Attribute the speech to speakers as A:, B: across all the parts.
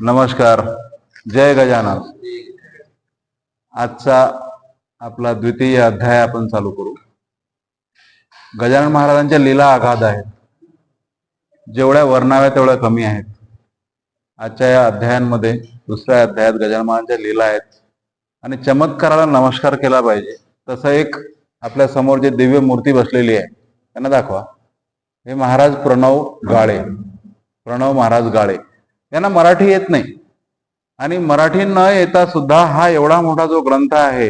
A: नमस्कार. जय गजानन. आजचा आपला द्वितीय अध्याय आपण चालू करू. गजानन महाराजांच्या लीला आघात आहेत. जेवढ्या वर्णाव्या तेवढ्या कमी आहेत. आजच्या या अध्यायांमध्ये दुसऱ्या अध्यायात गजानन महाराजांच्या लीला आहेत. आणि चमत्काराला नमस्कार केला पाहिजे. तसं एक आपल्यासमोर जे दिव्य मूर्ती बसलेली आहे त्यांना दाखवा. हे महाराज प्रणव गाळे. प्रणव महाराज गाळे. यांना मराठी येत नाही. आणि मराठी न येता सुद्धा हा एवढा मोठा जो ग्रंथ आहे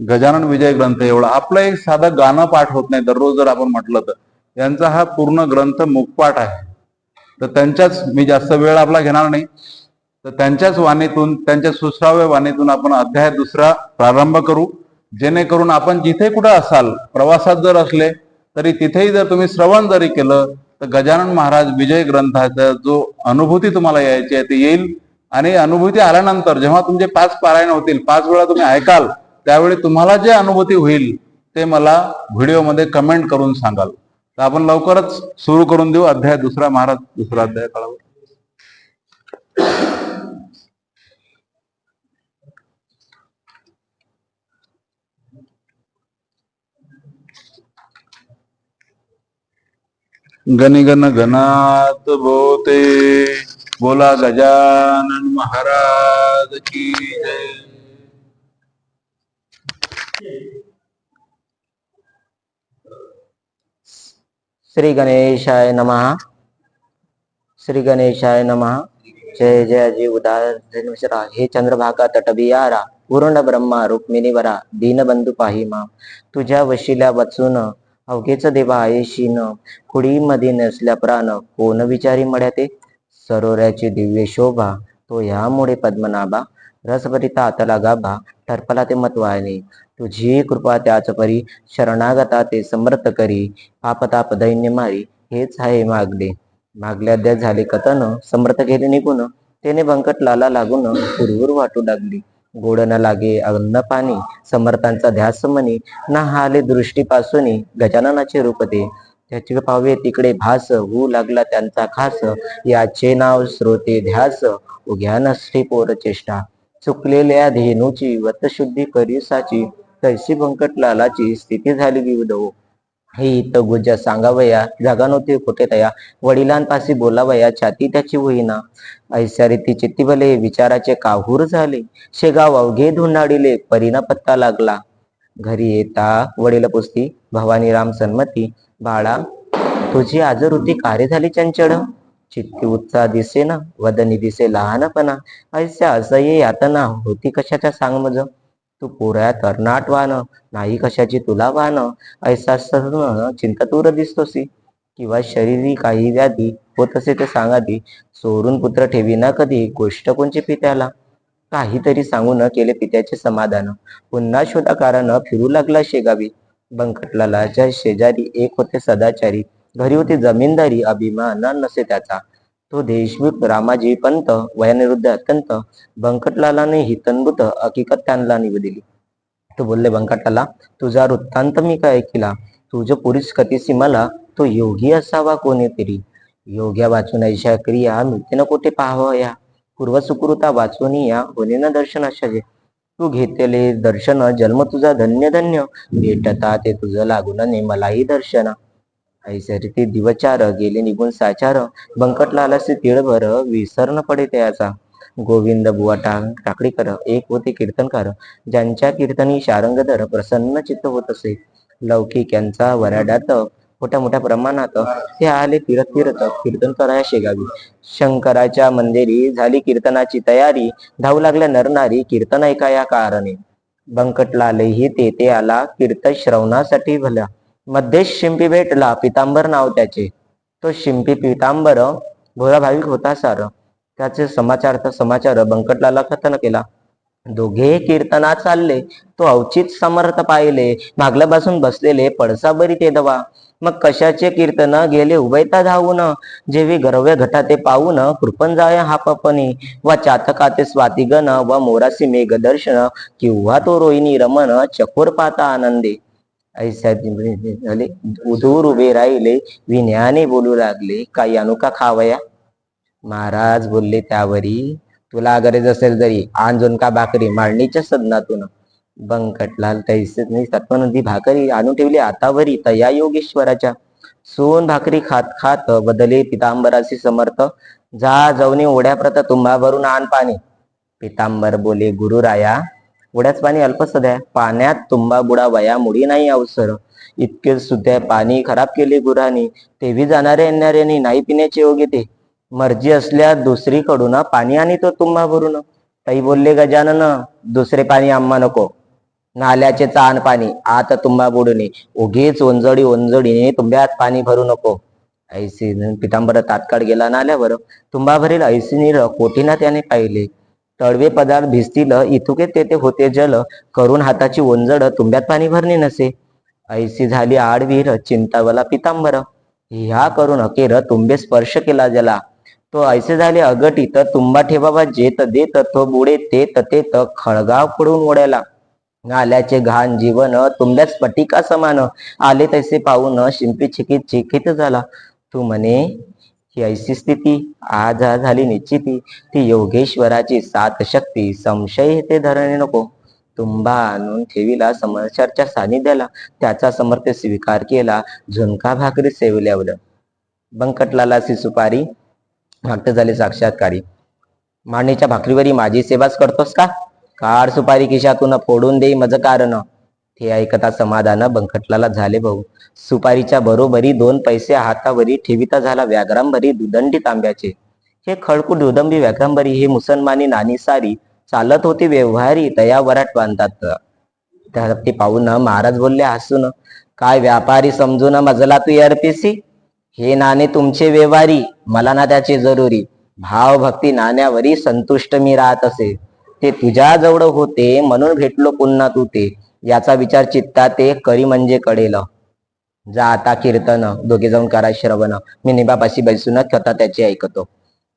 A: गजानन विजय ग्रंथ एवढा आपलं एक साधं गाणं पाठ होत नाही. दररोज जर आपण म्हटलं तर यांचा हा पूर्ण ग्रंथ मुखपाठ आहे. तर त्यांच्याच मी जास्त वेळ आपला घेणार नाही. तर त्यांच्याच वाणीतून त्यांच्या सुश्राव्य वाणीतून आपण अध्याय दुसरा प्रारंभ करू. जेणेकरून आपण जिथे कुठं असाल प्रवासात जर असले तरी तिथेही जर तुम्ही श्रवण जरी केलं तर गजानन महाराज विजय ग्रंथाचा जो अनुभूती तुम्हाला यायची आहे ती येईल. आणि अनुभूती आल्यानंतर जेव्हा तुमचे पाच पारायण होतील पाच वेळा तुम्ही ऐकाल त्यावेळी तुम्हाला जे अनुभूती होईल ते मला व्हिडिओमध्ये कमेंट करून सांगाल. तर आपण लवकरच सुरू करून देऊ अध्याय दुसरा महाराज दुसरा अध्याय काळावर गणी गण गणात बोते बोला गजानन महाराज की जय।
B: श्री गणेशाय नमः। श्री गणेशाय नमः। जय जय जी उदार हे चंद्रभागा तटबियारा पूर्ण ब्रह्मा रुक्मिणी वरा दीनबंधू पाही मा। तुझ्या वशिल्या वाचून अवघेच देवा आयशीन शीन कुडीमध्ये नसल्या प्राण कोण विचारी मळ्या ते सरोऱ्याची दिव्य शोभा तो ह्यामुळे पद्मनाभा. रसभरिता आतला गाभा ठरपला ते मतवाने तुझी कृपा त्याच परी शरणागता ते समर्थ करी. पापताप दैन्य मारी हेच आहे मागले. मागल्या द्या झाले कथन समर्थ केले निघून. त्याने बंकट लाला लागून हुरहुर वाटू लागली. गोड न लागे अन्न पाणी समर्थांचा ध्यास मनी ना हाले दृष्टीपासून गजाननाचे रूप दे त्याचे पावे तिकडे भास होऊ लागला त्यांचा खास. याचे नाव श्रोते ध्यास उघ्या नसते पोर चेष्टा. चुकलेल्या धेनूची वतशुद्धी करीसाची तैसी बंकट लालाची स्थिती झाली विविध हो. हे इथं गुज सांगावया जागा नव्हती कुठे तया. वडिलांपाशी बोलावया छाती त्याची होईना. ऐस्या रीती चित्तीबले विचाराचे काहूर झाले. शेगाव अवघे धुंडाळीले परीना पत्ता लागला. घरी येता वडील पुस्ती भवानी राम सन्मती बाळा तुझी आजरुती कार्य झाली चंचळ चित्ती उत्साह दिसे ना वदनी दिसे लहानपणा. ऐस्या असह्य यातना होती कशाच्या सांग मज तू पोऱ्या तरनाट वान. नाही कशाची तुला वान. ऐसा चिंता चिंतातूर दिसतोसी. किंवा शरीरी काही व्याधी. होत असे ते सांगा दी सोडून पुत्र ठेवी ना कधी. गोष्ट कोणची पित्याला? काहीतरी सांगू न केले पित्याचे समाधान. पुन्हा शोधा कारण फिरू लागला शेगावी. बंकटलालाच्या शेजारी एक होते सदाचारी. घरी होती जमीनदारी. अभिमान नसे त्याचा. तो देशमुख रामाजी पंत वयानिरुद्ध अत्यंत बंकटलालाने हितनभूत हकीकत त्यांना निवेदिली. तो बोलले बंकटलाला तुझा वृत्तांत मी काय ऐकिला? तुझ पुरीस कथीसी मला तो योगी असावा कोणी तरी? योग्या वाचून ऐशा क्रिया मृत्यून कोठे पाहावया पूर्व सुकृता वाचून या होणे न दर्शन अशाचे? तू घेतले दर्शन जन्म तुझा धन्य धन्य. भेटता ते तुझं लागून मलाही दर्शन. ऐसे ते दिवचार गेले निघून साचार. बंकटलालाचे तिळभर विसरण पडे त्याचा. गोविंद बुवाटा टाकडीकर एक होते कीर्तनकार. ज्यांच्या कीर्तनी शारंगधर प्रसन्न चित्त होत असे. लौकिक यांचा वराड्यात मोठ्या मोठ्या प्रमाणात ते आले फिरत फिरत कीर्तन कराया शेगावी. शंकराच्या मंदिरी झाली कीर्तनाची तयारी. धावू लागल्या नरनारी कीर्तन ऐकाया कारणे. बंकटलालही तेथे आला कीर्तन श्रवणासाठी भल्या मध्ये शिंपी भेटला पितांबर नाव त्याचे. तो शिंपी पितांबर भोळा भाविक होता सार. त्याचे समाचार समाचार बंकटलाला कथन केला. दोघे कीर्तना चालले. तो अवचित समर्थ पाहिले. मागल्या बसून बसलेले पडसा बरी ते दवा. मग कशाचे कीर्तन गेले उभयता धावून? जेवी गर्व्य घटा ते पाहून कृपण जाय हा पपनी. व चातकाते स्वातिगण व मोरासी मेघ दर्शन किंवा तो रोहिणी रमण चकोर पाता आनंदे. झाले. दूर उभे राहिले. विन्याने बोलू लागले काही अनुका खावया? महाराज बोलले त्यावरी तुला गरज असेल तरी आण का भाकरी? मांडणीच्या सदनातून. बंकटलाल तैसेच नाही सत्वनदी भाकरी आणून ठेवली आतावरी तया योगेश्वराच्या. सोन भाकरी खात खात बदले पितांबराशी समर्थ. जा जाऊने ओढ्या प्रत तुम्हा भरून आण पाणी. पितांबर बोले गुरुराया उड्याच पाणी अल्प सध्या. पाण्यात तुंबा बुडा वया मुडी नाही अवसर. इतके सुद्धा पाणी खराब केले गुरांनी. तेवी जाणारे येणाऱ्यांनी नाही पिण्याचे योग्य ते. मर्जी असल्या दुसरीकडून पाणी आणि तो तुम्हा भरून. ताई बोलले गजानन दुसरे पाणी आम्हा नको. नाल्याचे चान पाणी आत तुम्हा बुडणे. उगीच ओंजडी ओंजडीने तुंब्यात पाणी भरू नको. ऐसी पितांबर तात्काळ गेला नाल्यावर. तुंबा भरील ऐसी नीर कोठीना त्याने पाहिले. तळवे पदार्थ भिजतील इथुके तेथे होते जल करून हाताची ओंजड तुंब्यात पाणी भरणे नसे. ऐसी झाली आडवीर चिंतावला पितांबर. ह्या करून अखेर तुंबे स्पर्श केला जला. तो ऐसे झाले अगटी तर तुंबा ठेवावा जेत देत तो बुडे ते ततेत खळगाव पडून ओढ्याला. नाल्याचे घाण जीवन तुंब्यात स्फटिका समान आले तैसे पाहून शिंपी छिकीत चिकीत झाला. तू म्हणे ही ऐसी स्थिती आज झाली निश्चिती. ती योगेश्वराची सात शक्ती. संशय ते धरणे नको. तुंबा आणून ठेवीला समर्चाच्या सानिध्याला. त्याचा समर्थ स्वीकार केला. झुणका भाकरी सेवल्यावर. बंकटलालाची सुपारी भक्त झाले साक्षात्कारी. मांडणीच्या भाकरीवरी माझी सेवाच करतोस का? काढ सुपारी खिशातून फोडून दे मज कारण हे ऐकता समाधान बंकटलाला झाले भाऊ. सुपारीच्या बरोबरी दोन पैसे हातावरी ठेविता झाला व्याघ्रांबरी दुदंडी तांब्याचे. हे खळकू दुदंबी व्याघ्रांबरी हे मुसलमानी नानी सारी चालत होते व्यवहारी तया वराट बांधतात. त्या ते पाहून महाराज बोलले हसून काय व्यापारी समजून मजला तू एरपीसी हे नाणे तुमचे व्यवहारी मला ना त्याचे जरुरी. भाव भक्ती नाण्यावरी संतुष्ट मी राहत असे. ते तुझ्या जवळ होते म्हणून भेटलो पुन्हा तू ते. याचा विचार चित्ता ते करी म्हणजे कळेल जा आता कीर्तन. दोघे जाऊन करा श्रवण. मी निंबापाशी बसूनच कथा त्याची ऐकतो.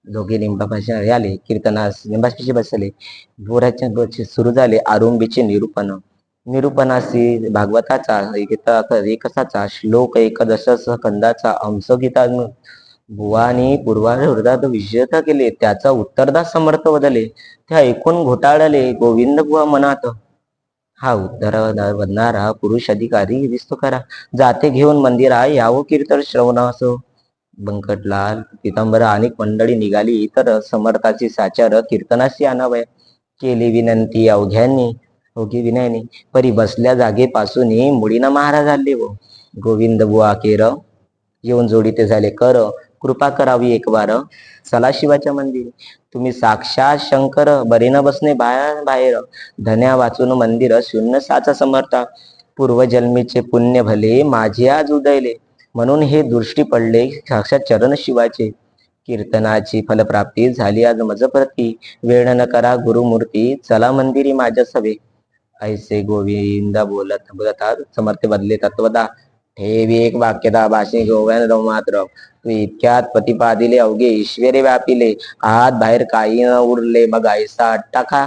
B: दोघे निंबापाशी आले कीर्तनास निंबापाशी बसले. बोराचे सुरू झाले आरुंबीचे निरूपण. निरूपणासी भागवताचा एक- एकसाचा श्लोक एकदश कंदाचा अंश गीता भुवानी पूर्वा हृदयात विषयता केले. त्याचा उत्तरदा समर्थ बदले त्या ऐकून घोटाळले. गोविंद बुवा मनात हा उत्तर बनणारा पुरुष अधिकारी दिसतो करा जाते घेऊन मंदिरा यावो कीर्तन श्रवणासो. बंकटलाल पितांबर अनेक मंडळी निघाली. तर समर्थाची साचार कीर्तनाशी आणावया केली विनंती अवघ्यांनी अवघी विनयनी. परी बसल्या जागेपासून मुडीना महाराज आले व. गोविंद बुवा केर येऊन जोडीते झाले कर. कृपा करावी एक वार चला शिवाच्या मंदिर. तुम्ही साक्षात शंकर बरे न बसणे बाहेर बाहेर. धन्या वाचून मंदिर शून्य साचा समर्था. पूर्वजन्मीचे पुण्य भले माझे आज उदयले. म्हणून हे दृष्टी पडले साक्षात चरण शिवाचे. कीर्तनाची फलप्राप्ती झाली आज मजप्रती. वेळ न करा गुरुमूर्ती. चला मंदिरी माझ्या सभे. ऐसे गोविंदा बोलत बोलतात. समर्थ बदले तत्वदा. ठेवी एक वाक्यता भाषे गोव्यान मात्र तू इतक्यात प्रतिपादिले अवघे ईश्वरे व्यापिले आत बाहेर काही न उरले मग ऐसा टाका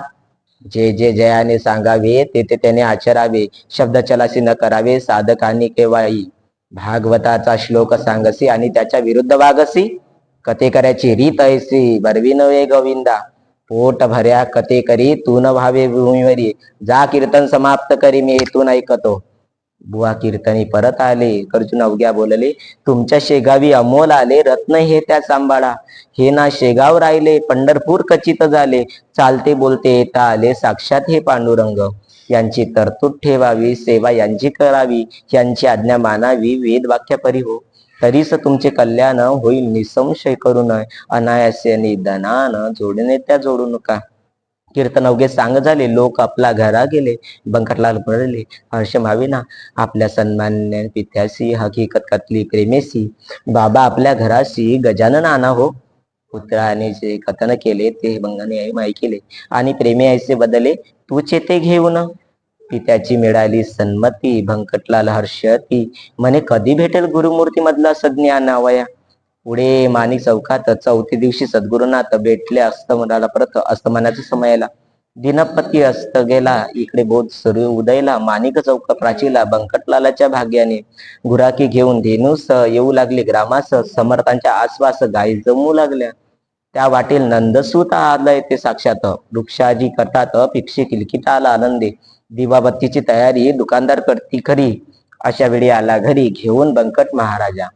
B: जे जे जयाने सांगावे ते ते त्याने आचरावे। शब्द चलासी न करावे साधकांनी केव्हाही। भागवताचा श्लोक सांगसी आणि त्याच्या विरुद्ध वागसी। कथे करायची? रीत ऐसी बरवी वे गोविंदा। पोट भऱ्या कथे करी तू न व्हावे भूमीवरी। जा कीर्तन समाप्त करी मी इथून ऐकतो। बुवा कीर्तनी परत आले. अर्जुन अवघ्या बोलले तुमच्या शेगावी अमोल आले रत्न हे त्या सांभाळा. हे ना शेगाव राहिले पंढरपूर कचित झाले. चालते बोलते येता आले साक्षात हे पांडुरंग. यांची तरतूद ठेवावी सेवा यांची करावी यांची आज्ञा मानावी वेद वाक्य परी हो. तरीच तुमचे कल्याण होईल निसंशय करू नये. अनायासे निधनान जोडणे त्या जोडू नका. कीर्तन अवघे सांग झाले लोक आपला घरा गेले बंकटलाल पडले. हर्ष माविना आपल्या सन्मान्य पित्याशी हकीकत कतली प्रेमेसी बाबा आपल्या घराशी गजानन आणा हो. पुत्राने जे कथन केले ते बंगाने आई माई केले. आणि प्रेमे ऐसे बदले तू चेते घेऊन. पित्याची मिळाली सन्मती भंकटलाल हर्ष ती. म्हणे कधी भेटेल गुरुमूर्ती मधला सज्ञान नावया पुढे माणिक चौकात चौथी दिवशी सद्गुरुनाथ भेटले अस्तमनाला परत अस्तमानाचा समय आला दिनपती अस्त गेला इकडे बोध सूर्य उदयला माणिक चौक प्राचीला बंकटलालाच्या भाग्याने. गुराकी घेऊन धेनूस येऊ लागले ग्रामास समर्थांच्या आसपास गायी जमू लागल्या. त्या वाटेल नंदसूत आलंय ते साक्षात. वृक्षाजी करतात पिक्षी किलकिटाला आनंदे. दिवाबत्तीची तयारी दुकानदार करती खरी. अशा वेळी आला घरी घेऊन बंकट महाराजा.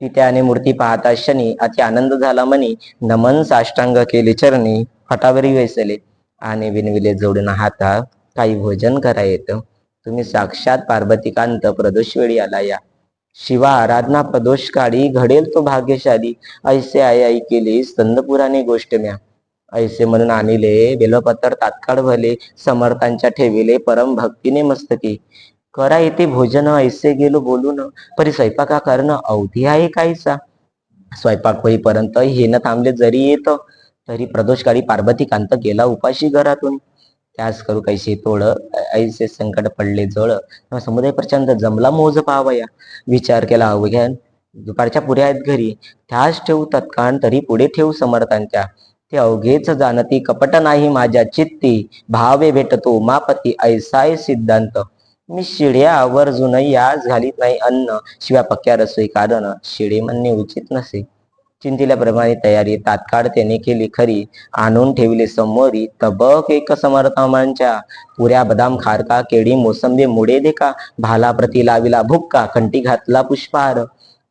B: तिथे आणि मूर्ती पाहता शनी अति आनंद झाला म्हणे. नमन साष्टांग केले चरणी फटावरी वैसले आणि विनविले जोडून हाता काही भोजन करा येत तुम्ही साक्षात पार्वतीकांत प्रदोष वेळी आला या. शिवा आराधना प्रदोष काळी घडेल तो भाग्यशाली. ऐसे आई आई केली स्तंदपुराने गोष्ट म्या. ऐसे म्हणून आणले बेलपत्र तात्काळ भले समर्थांच्या ठेविले परम भक्तीने मस्तकी. करा येते भोजन ऐसे गेलो बोलून. परी स्वयंपाका करणं अवधी आहे काहीसा. स्वयंपाक होईपर्यंत हे न थांबले जरी येत तरी प्रदोषकाळी पार्वती कांत गेला उपाशी घरातून. त्यास करू कैसे तोड ऐसे संकट पडले जळ. समुदाय प्रचंड जमला मोज पावया. विचार केला अवघ्या दुपारच्या पुऱ्या आहेत घरी. त्यास ठेवू तत्काळ तरी पुढे ठेवू समर्थांच्या. ते अवघेच जाणती कपट नाही माझ्या चित्ती. भावे भेटतो उमापती ऐसाय सिद्धांत. मी शिड्या आवर्जून यास घालीत नाही अन्न शिव्या पक्क्या रसोई कारण शिडे म्हणणे उचित नसे. चिंतिल्याप्रमाणे तयारी तात्काळ त्याने केली खरी. आणून ठेवले समोरी. तबक एक समर्थमांच्या. पुऱ्या बदाम खारका केळी मोसंबी मुडे देखा. भाला प्रती लाविला भुक्का कंटी घातला पुष्पहार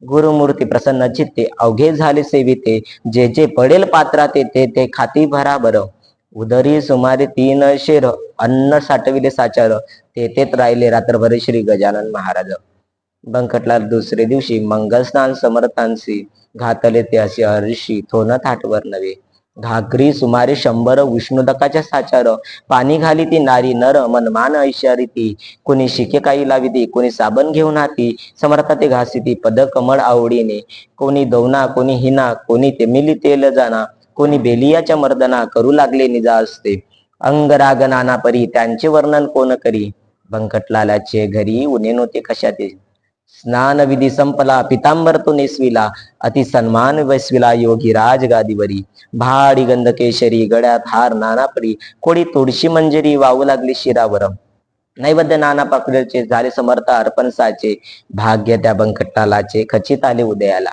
B: गुरुमूर्ती प्रसन्न चित्ते. अवघे झाले सेविते. जे जे पडेल पात्रात ते ते खाती भराबर उदरी सुमारे तीन शेर अन्न साठविले साचार तेथेच राहिले रात्रभर श्री गजानन महाराज. बंकटला दुसरे दिवशी मंगलस्नान समर्थांशी घातले ते असे हर्षी थोन थाटवर नव्हे. घाकरी सुमारे शंभर विष्णुदकाच्या साचार पाणी घाली ती नारी नर मनमान ऐशारी ती कोणी शिके काही लावी ती कोणी साबण घेऊन हाती. समर्था ते घासी ती पद कमळ आवडीने. कोणी दौना कोणी हिना कोणी ते मिली तेल जाना. कोणी बेलियाच्या मर्दना करू लागले निजा असते अंगराग नाना परी त्यांचे वर्णन कोण करी? बंकटलालाचे घरी उने नव्हते कशाते स्नान विधी संपला पितांबर तो नेसविला अति सन्मान वसविला योगी राज गादीवरी भाडी गंध केशरी गड्यात हार नानापरी कोडी तुळशी मंजरी वाहू लागली शिरावर. नैवेद्य नाना पाकळचे झाले समर्थ अर्पण साचे भाग्य त्या बंकटालाचे खचित आले उदयाला.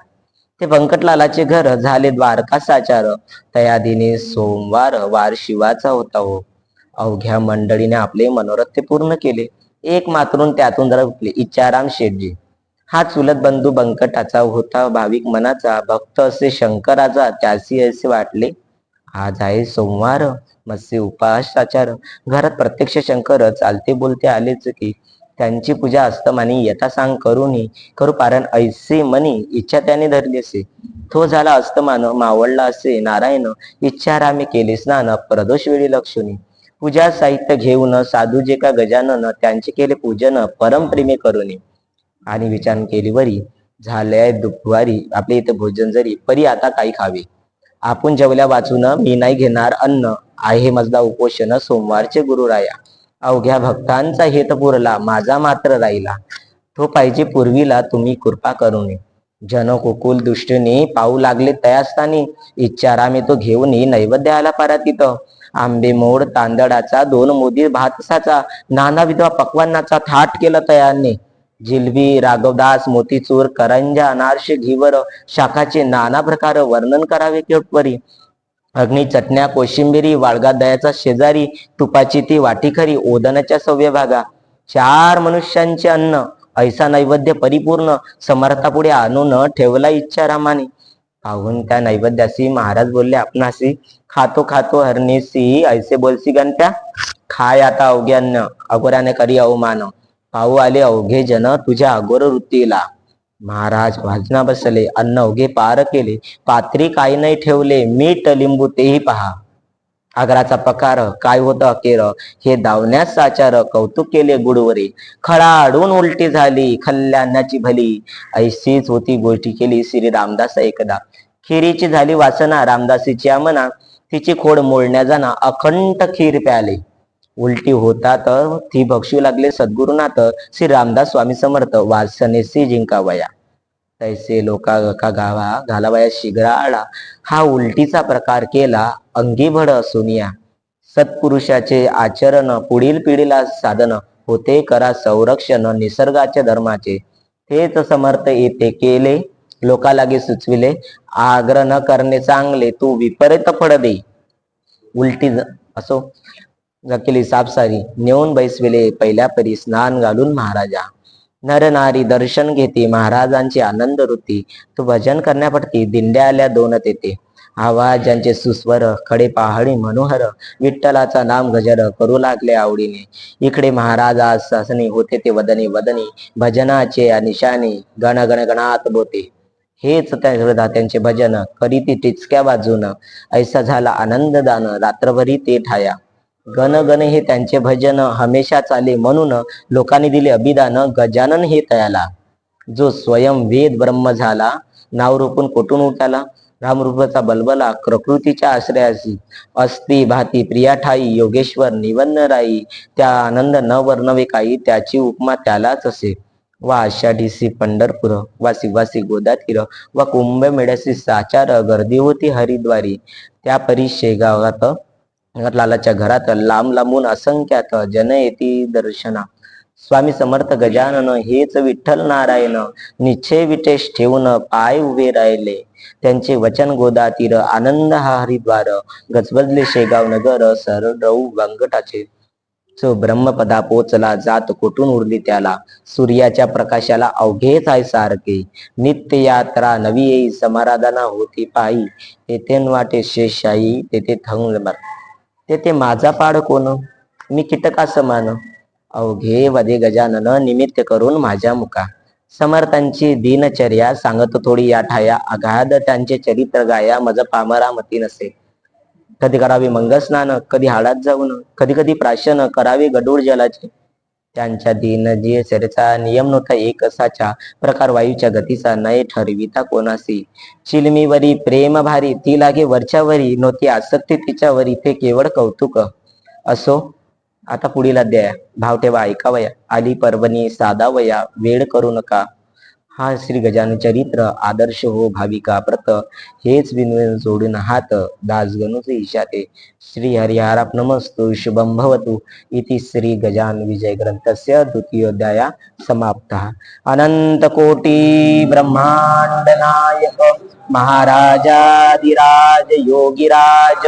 B: ते बंकटलालाचे घर झाले द्वारका साचार तयादीने सोमवार वार शिवाचा होता हो. अवघ्या मंडळीने आपले मनोरथ ते पूर्ण केले. एक मातरून त्यातून रपले इच्छाराम शेटजी. हा चुलत बंधू बंकटाचा होता भाविक मनाचा. भक्त असे शंकराचा त्यासी असे वाटले. आज आहे सोमवार मत्स्य उपासाचार. घरात प्रत्यक्ष शंकर चालते बोलते आलेच की त्यांची पूजा अस्तमानी यथा सांग करूनी करू कारण ऐसे मनी. इच्छा त्याने धरली असे. तो झाला अस्तमान मावळला असे. नारायण इच्छा रामी केले स्नान प्रदोष वेळी लक्ष्मी पूजा साहित्य घेऊन साधू जे का गजानन त्यांचे केले पूजन परमप्रेमी करूनी. आणि विचार केली वरी झाले दुपारी आपले इथे भोजन जरी परी आता काही खावे. आपण जेवल्या वाचून मी नाही घेणार अन्न. आहे मजदा उपोषण सोमवारचे गुरुराया. अवघ्या भक्तांचा हेत पुरला माझा मात्र राहिला. तो पाहिजे पूर्वीला तुम्ही कृपा करून. जन कुकुल दृष्टीने पाऊ लागले तयास्थानी इच्छारामे तो घेऊन नैवेद्य आला तिथं आंबे मोड तांदळाचा दोन मोदी भातसाचा नानाविध पक्वांनाचा थाट केला तयारने. जिलबी राघवदास मोतीचूर करंजा अनारसे घिवर शाखाचे नाना प्रकार वर्णन करावे केवटवरी अग्नी चटण्या कोशिंबिरी वाळगा दयाचा शेजारी तुपाची ती वाटी खरी ओदनाच्या सव्य भागा. चार मनुष्यांचे अन्न ऐसा नैवेद्य परिपूर्ण समर्थापुढे आणून ठेवला इच्छा रामाने पाहून त्या नैवेद्यासी महाराज बोलले आपणासी खातो खातो हरणीसी ऐसे बोलसी गणत्या खाय आता अवघ्यान्न अगोराने करी अवमान. पाहू आले अवघे जन तुझ्या अगोर वृत्तीला. महाराज वाजना बसले अन्न उघे पार केले पात्री काही नाही ठेवले मीठ लिंबू तेही पहा. आग्राचा पकार काय होतं अकेर हे दावण्यास साचार कौतुक केले गुडवरे. खळाडून उलटी झाली खल्ल्यानाची भली. ऐशीच होती गोष्टी केली श्री रामदास एकदा. खिरीची झाली वासना रामदासीची मना तिची खोड मोडण्या जाना अखंड खीर प्याले. उलटी होता तर ती भक्षू लागले सद्गुरुनाथ. श्री रामदास स्वामी समर्थ वासनेसी जिंकावया. तैसे लोका का गावा घालावया शिगरा आळा हा उलटीचा प्रकार केला अंगी भड या सत्पुरुषाचे आचरण पुढील पिढीला साधन होते करा संरक्षण निसर्गाचे धर्माचे. तेच समर्थ येथे केले लोकालागे सुचविले आग्रह न करणे चांगले तू विपरीत फळ दे. उलटी असो. जकेली सापसारी नेऊन बैसविले पहिल्या परी स्नान घालून महाराजा. नरनारी दर्शन घेते महाराजांची आनंद वृत्ती. तू भजन करण्यापडती दिंड्या आल्या दोन तेथे आवाज सुस्वर खडे पहाडी मनोहर विठ्ठलाचा नाम गजर करू लागले आवडीने. इकडे महाराज सासनी होते ते वदनी वदनी भजनाचे निशाने गण गण गणात बोते. हेच त्या त्यांचे भजन करीती टिचक्या बाजून. ऐसा झाला आनंद दान रात्रभरी ते ठाया. गण गण हे त्यांचे भजन हमेशा चाले म्हणून लोकांनी दिले अभिदान गजानन हे तयाला जो स्वयं वेद ब्रह्म झाला नाव रूपून कोठून उठाला. रामरूपाचा बलबला प्रकृतीच्या आश्रयासी अस्ति भाती प्रिया ठाई योगेश्वर निवन्न राई त्या आनंद न वर्णवे काही त्याची उपमा त्यालाच असे. वा आषाढीसी पंढरपूर वा शिवासी गोदातीर वा कुंभमेळ्याची साचार गर्दी होती हरिद्वारी. त्या परी शेगावात लालाच्या घरात लांब लांबून असंख्यात जन येती दर्शना. स्वामी समर्थ गजानन हेच विठ्ठल नारायण निश्चय विटेश ठेवून पाय उभे राहिले. त्यांचे वचन गोदातीर आनंद हा हरिद्वार गजबजले शेगाव नगर सरडौ व्यंकटाचे जो ब्रह्मपदा पोचला जात कोठून उरली त्याला? सूर्याच्या प्रकाशाला अवघेच आहे सारखे. नित्य यात्रा नवी येई समाराधना होती पायी. तेथे वाटे शेषशाही तेथे थंग तेथे माझा पाड कोण? मी कीटका समान अवघे वदे गजानन निमित्त करून माझ्या मुका. समर्थांची दिनचर्या सांगत थोडी या ठाया. अगाध त्यांचे चरित्र गाया मज पामरा मती नसे. कधी करावे मंगस्नान कधी हाडात जाऊन कधी कधी प्राशन करावे गडूळ जलाचे. त्यांच्या दिन जे शरीराचा नियम नव्हता. एक असाचा प्रकार वायूच्या गतीचा नये ठरविता कोणासी चिलमीवरी प्रेम भारी ती लागे वरच्यावरी नव्हती. आसक्ती तिच्यावरी ते केवळ कौतुक. असो आता पुढील अध्याय. भाव ठेवा ऐकावया. आली पर्वणी साधावया. वेळ करू नका. हा श्री गजान चरित्र आदर्श हो भाविका प्रत हेच विनवून जोडून हात दास इशाते श्री हरिहराप नमस्तु शुभम भवतु. इति श्री गजान विजय ग्रंथस्य द्वितीयोध्याया समाप्तः. अनंत कोटी ब्रह्मांड नायक महाराजाधिराज योगिराज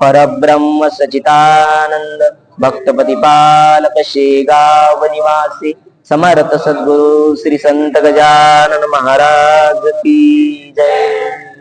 B: परब्रह्म सचितानंद भक्तपतिपालक शेगाव निवासी समर्थ सद्गुरु श्री संत गजानन महाराज की जय।